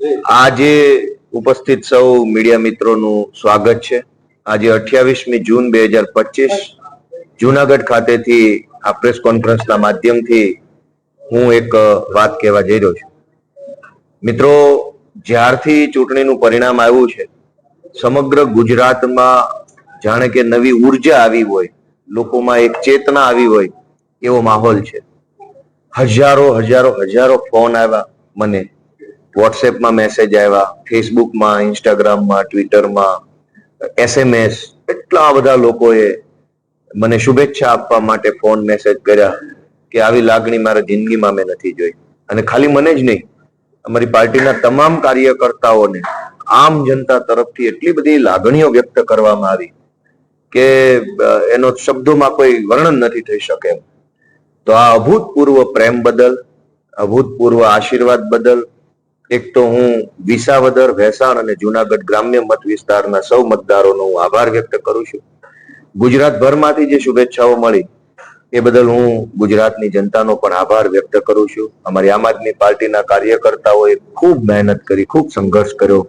આજે ઉપસ્થિત સૌ મીડિયા મિત્રોનું સ્વાગત છે. આજે અઠ્યાવીસમી જૂન બે હજાર પચીસ, જુનાગઢ ખાતેથી આ પ્રેસ કોન્ફરન્સના માધ્યમથી હું એક વાત કહેવા જઈ રહ્યો છું. મિત્રો, જ્યારથી ચૂંટણીનું પરિણામ આવ્યું છે, સમગ્ર ગુજરાતમાં જાણે કે નવી ઊર્જા આવી હોય, લોકોમાં એક ચેતના આવી હોય એવો માહોલ છે. હજારો હજારો હજારો ફોન આવ્યા મને. વોટ્સએપમાં મેસેજ આવ્યા ફેસબુકમાં ઇન્સ્ટાગ્રામમાં ટ્વિટરમાં એસએમએસ એટલા બધા લોકોએ મને શુભેચ્છા આપવા માટે ફોન મેસેજ કર્યા કે આવી લાગણી મારા જિંદગીમાં મેં નથી જોઈ. અને ખાલી મને જ નહીં, અમારી પાર્ટીના તમામ કાર્યકર્તાઓને, આમ જનતા તરફથી એટલી બધી લાગણીઓ વ્યક્ત કરવામાં આવી કે એનો શબ્દોમાં કોઈ વર્ણન નથી થઈ શકે તો આ અભૂતપૂર્વ પ્રેમ બદલ, અભૂતપૂર્વ આશીર્વાદ બદલ એક તો હું વિસાવદર, ભેસાણ અને જુનાગઢ ગ્રામ્ય મત વિસ્તારના સૌ મતદારોનો હું આભાર વ્યક્ત કરું છું. ગુજરાતભરમાંથી જે શુભેચ્છાઓ મળી, એ બદલ હું ગુજરાતની જનતાનો પણ આભાર વ્યક્ત કરું છું. અમારી આમ આદમી પાર્ટીના કાર્યકર્તાઓએ ખૂબ મહેનત કરી, ખૂબ સંઘર્ષ કર્યો.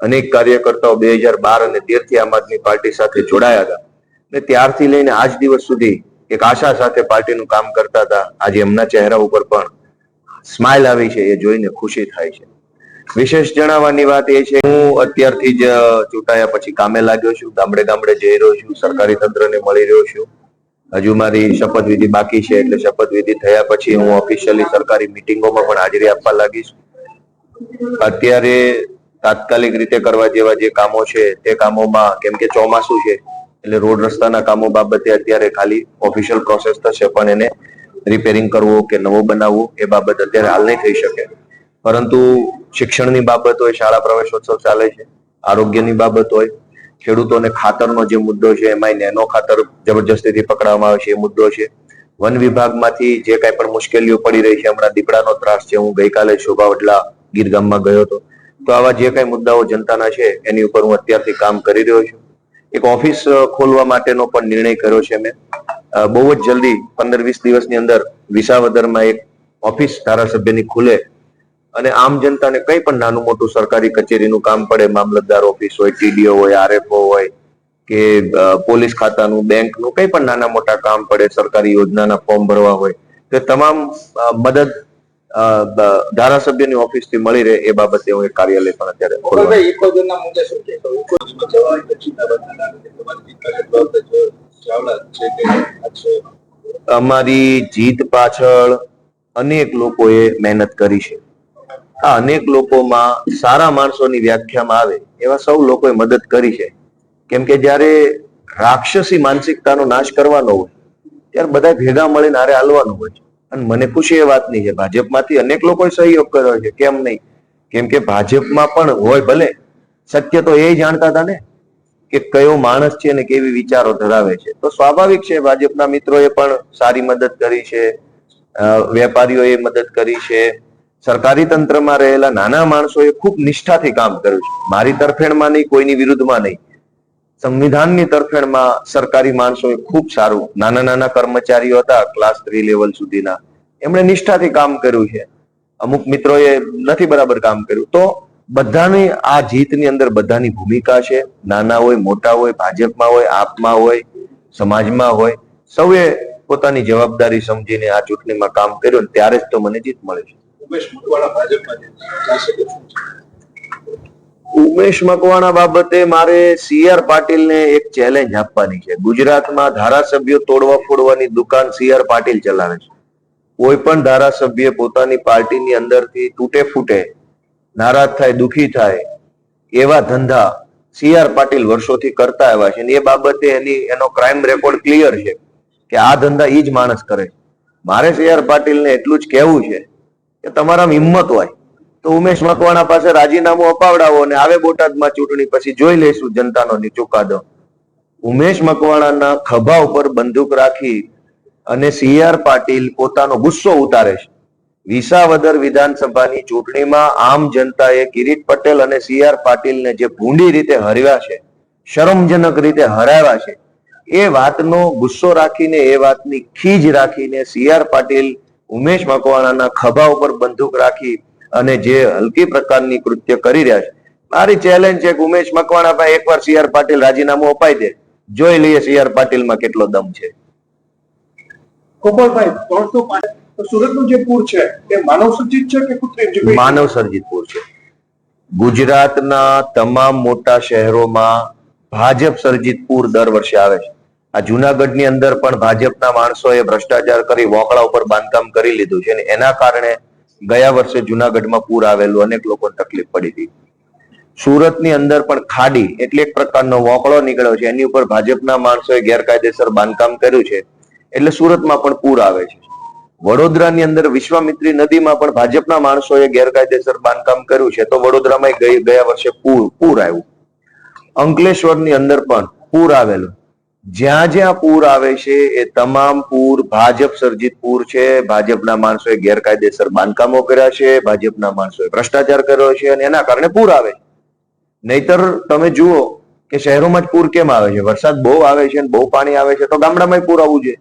અનેક કાર્યકર્તાઓ બે હજાર બાર અને તેરથી આમ આદમી પાર્ટી સાથે જોડાયા હતા. અને ત્યારથી લઈને આજ દિવસ સુધી એક આશા સાથે પાર્ટીનું કામ કરતા હતા. આજે એમના ચહેરા ઉપર પણ સ્માઇલ આવી છે, એ જોઈને ખુશી થાય છે. વિશેષ જણાવવાની વાત એ છે, હું અત્યારથી જ ચૂંટાયા પછી કામે લાગ્યો છું, ગામડે ગામડે જઈ રહ્યો છું, સરકારી તંત્રને મળી રહ્યો છું. હજુ મારી શપથવિધિ બાકી છે, એટલે શપથવિધિ થયા પછી હું ઓફિશિયલી સરકારી મિટિંગોમાં પણ હાજરી આપવા લાગીશ. અત્યારે તાત્કાલિક રીતે કરવા જેવા જે કામો છે, તે કામોમાં કેમ કે ચોમાસું છે, એટલે રોડ રસ્તાના કામો બાબતે અત્યારે ખાલી ઓફિશિયલ પ્રોસેસ થશે, પણ એને રિપેરિંગ કરવો કે નવો બનાવવો એ બાબત અત્યારે હાલ નહીં થઈ શકે. પરંતુ શિક્ષણની બાબત હોય, શાળા પ્રવેશોત્સવ ચાલે છે, આરોગ્યની બાબત હોય, ખેડૂતોને ખાતરનો જે મુદ્દો છે એમાં નેનો ખાતર જબરજસ્તીથી પકડવામાં આવે છે, એ મુદ્દો છે. વન વિભાગમાંથી જે કાંઈ પણ મુશ્કેલીઓ પડી રહી છે, હમણાં દીપડાનો ત્રાસ છે, હું ગઈકાલે શોભાવટલા ગીર ગામમાં ગયો હતો. તો આવા જે કાંઈ મુદ્દાઓ જનતાના છે, એની ઉપર હું અત્યારથી કામ કરી રહ્યો છું. એક ઓફિસ ખોલવા માટેનો પણ નિર્ણય કર્યો છે મેં. બહુ જ જલ્દી પંદર વીસ દિવસની અંદર વિસાવદરમાં એક ઓફિસ ધારાસભ્યની ખુલે અને આમ જનતાને કંઈ પણ નાનું મોટું સરકારી કચેરીનું કામ પડે મામલતદાર ઓફિસ હોય ટીડીઓ હોય આરએફઓ હોય કે પોલીસ ખાતાનું બેંકનું કંઈ પણ નાના મોટા કામ પડે સરકારી યોજનાના ફોર્મ ભરવા હોય તે તમામ મદદ ધારાસભ્યની ઓફિસથી મળી રહે એ બાબતે હું એક કાર્યાલય પણ અત્યારે અમારી જીત પાછળ અનેક લોકોએ મહેનત કરી છે. આ અનેક લોકોમાં સારા માણસોની વ્યાખ્યામાં આવે, એવા સૌ લોકોએ મદદ કરી છે. કેમ કે જ્યારે રાક્ષસી માનસિકતાનો નાશ કરવાનો હોય, ત્યારે બધા ભેગા મળીને હારે હાલવાનું હોય છે. અને મને ખુશી એ વાતની છે ભાજપમાંથી અનેક લોકોએ સહયોગ કર્યો છે, કેમ નહીં? કેમ કે ભાજપમાં પણ હોય ભલે, સત્ય તો એ જાણતા હતા ને, કે કયો માણસ છે અને કેવી વિચારો ધરાવે છે. તો સ્વાભાવિક છે, ભાજપના મિત્રોએ પણ સારી મદદ કરી છે વેપારીઓએ મદદ કરી છે સરકારી તંત્રમાં રહેલા નાના માણસોએ ખૂબ નિષ્ઠાથી કામ કર્યું છે. મારી તરફેણમાં નહીં, કોઈની વિરુદ્ધમાં નહીં. સંવિધાનની તરફેણમાં સરકારી માણસોએ ખૂબ સારું. નાના નાના કર્મચારીઓ હતા ક્લાસ થ્રી લેવલ સુધીના. એમણે નિષ્ઠાથી કામ કર્યું છે. અમુક મિત્રોએ નથી બરાબર કામ કર્યું. તો બધાની, આ જીતની અંદર બધાની ભૂમિકા છે. નાના હોય, મોટા હોય, ભાજપમાં હોય, આપમાં હોય, સમાજમાં હોય. સૌએ પોતાની જવાબદારી સમજીને આ ચૂંટણીમાં કામ કર્યું ત્યારે જ તો મને જીત મળે છે. ઉમેશ મકવાણા બાબતે મારે સીઆર પાટીલને એક ચેલેન્જ આપવાની છે. ગુજરાતમાં ધારાસભ્યો તોડવા ફોડવાની દુકાન સીઆર પાટીલ ચલાવે છે. કોઈ પણ ધારાસભ્ય પોતાની પાર્ટીની અંદરથી તૂટે ફૂટે, નારાજ થાય, દુખી થાય, એવા ધંધા સીઆર પાટીલ વર્ષોથી કરતા આવ્યા છે. અને એ બાબતે એની, એનો ક્રાઇમ રેકોર્ડ ક્લિયર છે કે આ ધંધા એ જ માણસ કરે મારે સીઆર પાટીલને એટલું જ કહેવું છે કે તમારામાં હિંમત હોય, તો ઉમેશ મકવાણા પાસે રાજીનામું અપાવડાવો અને આવે બોટાદમાં ચૂંટણી પછી જોઈ લઈશું જનતાનો ચુકાદો ઉમેશ મકવાણાના ખભા ઉપર બંદૂક રાખી અને સીઆર પાટીલ પોતાનો ગુસ્સો ઉતારે છે. વિસાવદર વિધાનસભાની ચૂંટણીમાં આમ જનતાએ કિરીટ પટેલ અને સીઆર પાટીલને જે ભૂંડી રીતે હરવ્યા છે, શરમજનક રીતે હરાવ્યા છે, એ વાતનો ગુસ્સો રાખીને, એ વાતની ખીજ રાખીને સીઆર પાટીલ ઉમેશ મકવાણાના ખભા ઉપર બંદૂક રાખી અને જે હલકી પ્રકારની કૃત્ય કરી રહ્યા છે. મારી ચેલેન્જ છે કે ઉમેશ મકવાણાભાઈ એકવાર સી આર પાટીલ રાજીનામું અપાઈ દે. જોઈ લઈએ સી આર પાટીલમાં કેટલો દમ છે. ગોપાલભાઈ ત્રણસો સુરત સુરતનું જે પૂર છે એ માનવ સર્જિત છે કે કૃત્રિમ માનવ સર્જિત પૂર છે. ગુજરાતના તમામ મોટા શહેરોમાં ભાજપ સર્જિત પૂર દર વર્ષે આવે છે. આ જુનાગઢની અંદર પણ ભાજપના માણસોએ ભ્રષ્ટાચાર કરી વોકળા ઉપર બાંધકામ કરી લીધું છે અને એના કારણે ગયા વર્ષે જુનાગઢમાં પૂર આવેલું, અનેક લોકોને તકલીફ પડી હતી. સુરતની અંદર પણ ખાડી એટલે એક પ્રકારનો વોકળો નીકળ્યો છે, એની ઉપર ભાજપના માણસોએ ગેરકાયદેસર બાંધકામ કર્યું છે, એટલે સુરતમાં પણ પૂર આવે છે. વડોદરાની અંદર વિશ્વામિત્રી નદીમાં પણ ભાજપના માણસોએ ગેરકાયદેસર બાંધકામ કર્યું છે, તો વડોદરામાં ગયા વર્ષે પૂર પૂર આવ્યું. અંકલેશ્વરની અંદર પણ પૂર આવેલું. જ્યાં જ્યાં પૂર આવે છે, એ તમામ પૂર ભાજપ સર્જિત પૂર છે. ભાજપના માણસોએ ગેરકાયદેસર બાંધકામો કર્યા છે. ભાજપના માણસોએ ભ્રષ્ટાચાર કર્યો છે અને એના કારણે પૂર આવે નહીતર તમે જુઓ કે શહેરોમાં જ પૂર કેમ આવે છે? વરસાદ બહુ આવે છે અને બહુ પાણી આવે છે, તો ગામડામાં પૂર આવવું જોઈએ.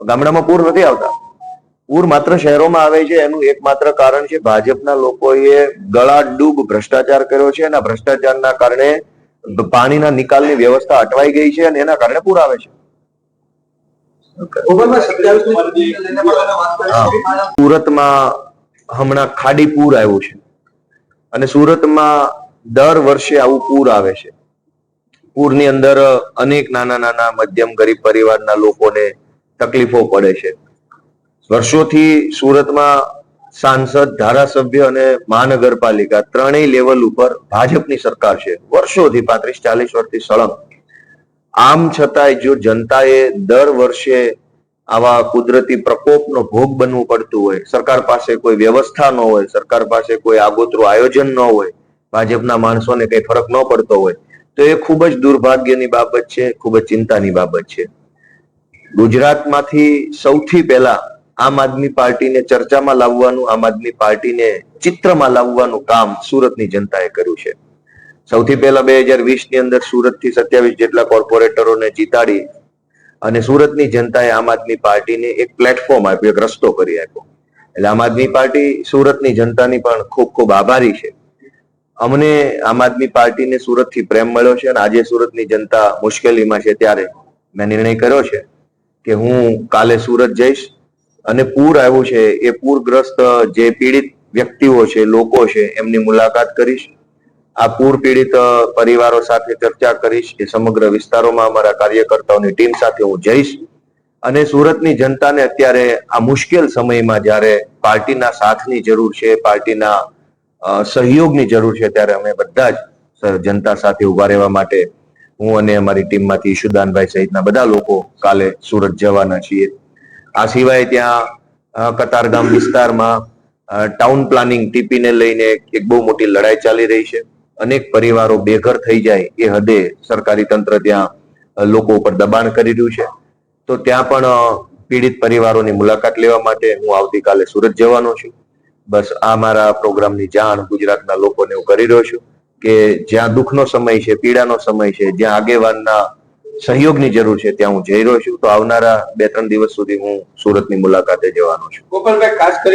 ગામડામાં પૂર નથી આવતા. પૂર માત્ર શહેરોમાં આવે છે, એનું એકમાત્ર કારણ છે ભાજપના લોકોએ ગળા ડૂબ ભ્રષ્ટાચાર કર્યો છે અને ભ્રષ્ટાચારના કારણે પાણીના નિકાલની વ્યવસ્થા અટવાઈ ગઈ છે અને એના કારણે પૂર આવે છે. સુરતમાં હમણાં ખાડી પૂર આવ્યું છે. અને સુરતમાં દર વર્ષે આવું પૂર આવે છે. પૂરની અંદર અનેક નાના નાના મધ્યમ ગરીબ પરિવારના લોકોને તકલીફો પડે છે. વર્ષોથી સુરતમાં સાંસદ, ધારાસભ્ય અને મહાનગરપાલિકા ત્રણેય લેવલ ઉપર ભાજપની સરકાર છે. વર્ષોથી પાંત્રીસ, ચાલીસ વર્ષથી સળંગ. આમ છતાંય જો જનતાએ દર વર્ષે આવા કુદરતી પ્રકોપનો ભોગ બનવું પડતું હોય, સરકાર પાસે કોઈ વ્યવસ્થા ન હોય, સરકાર પાસે કોઈ આગોતરું આયોજન ન હોય, ભાજપના માણસોને કઈ ફરક ન પડતો હોય, તો એ ખૂબ જ દુર્ભાગ્યની બાબત છે, ખૂબ જ ચિંતાની બાબત છે. ગુજરાતમાંથી સૌથી પહેલા આમ આદમી પાર્ટીને ચર્ચામાં લાવવાનું, આમ આદમી પાર્ટીને ચિત્રમાં લાવવાનું કામ સુરતની જનતાએ કર્યું છે. સૌથી પહેલા બે હજાર વીસની અંદર સુરતથી સત્યાવીસ જેટલા કોર્પોરેટરોને જીતાડી અને સુરતની જનતાએ આમ આદમી પાર્ટીને એક પ્લેટફોર્મ આપ્યું, એક રસ્તો કરી આપ્યો. એટલે આમ આદમી પાર્ટી સુરતની જનતાની પણ ખૂબ ખૂબ આભારી છે. અમને આમ આદમી પાર્ટીને સુરતથી પ્રેમ મળ્યો છે અને આજે સુરતની જનતા મુશ્કેલીમાં છે ત્યારે મેં નિર્ણય કર્યો છે કે હું કાલે સુરત જઈશ અને પૂર આવ્યું છે, એ પૂરગ્રસ્ત જે પીડિત વ્યક્તિઓ છે, લોકો છે, એમની મુલાકાત કરીશ. આ પૂર પીડિત પરિવારો સાથે ચર્ચા કરીશ એ સમગ્ર વિસ્તારોમાં અમારા કાર્યકર્તાઓની ટીમ સાથે હું જઈશ. અને સુરતની જનતાને અત્યારે આ મુશ્કેલ સમયમાં જ્યારે પાર્ટીના સાથની જરૂર છે, પાર્ટીના સહયોગની જરૂર છે, ત્યારે અમે બધા જ જનતા સાથે ઊભા રહેવા માટે હું અને અમારી ટીમમાંથી ઈશુદાનભાઈ સહિતના બધા લોકો કાલે સુરત જવાના છીએ. આ સિવાય ત્યાં કતારગામ વિસ્તારમાં ટાઉન પ્લાનિંગ ટીપીને લઈને એક બહુ મોટી લડાઈ ચાલી રહી છે. અનેક પરિવારો બેઘર થઈ જાય એ હદે સરકારી તંત્ર ત્યાં લોકો ઉપર દબાણ કરી રહ્યું છે. તો ત્યાં પણ પીડિત પરિવારોની મુલાકાત લેવા માટે હું આવતીકાલે સુરત જવાનો છું. બસ આ મારા પ્રોગ્રામની જાણ ગુજરાતના લોકોને હું કરી રહ્યો છું કે જ્યાં દુઃખનો સમય છે, પીડાનો સમય છે, જ્યાં આગેવાનના સહયોગની જરૂર છે, ત્યાં હું જઈ રહ્યો છું. તો આવનારા બે ત્રણ દિવસ સુધી હું સુરતની મુલાકાતે જવાનો છું. ગોપાલભાઈ, ખાસ કરી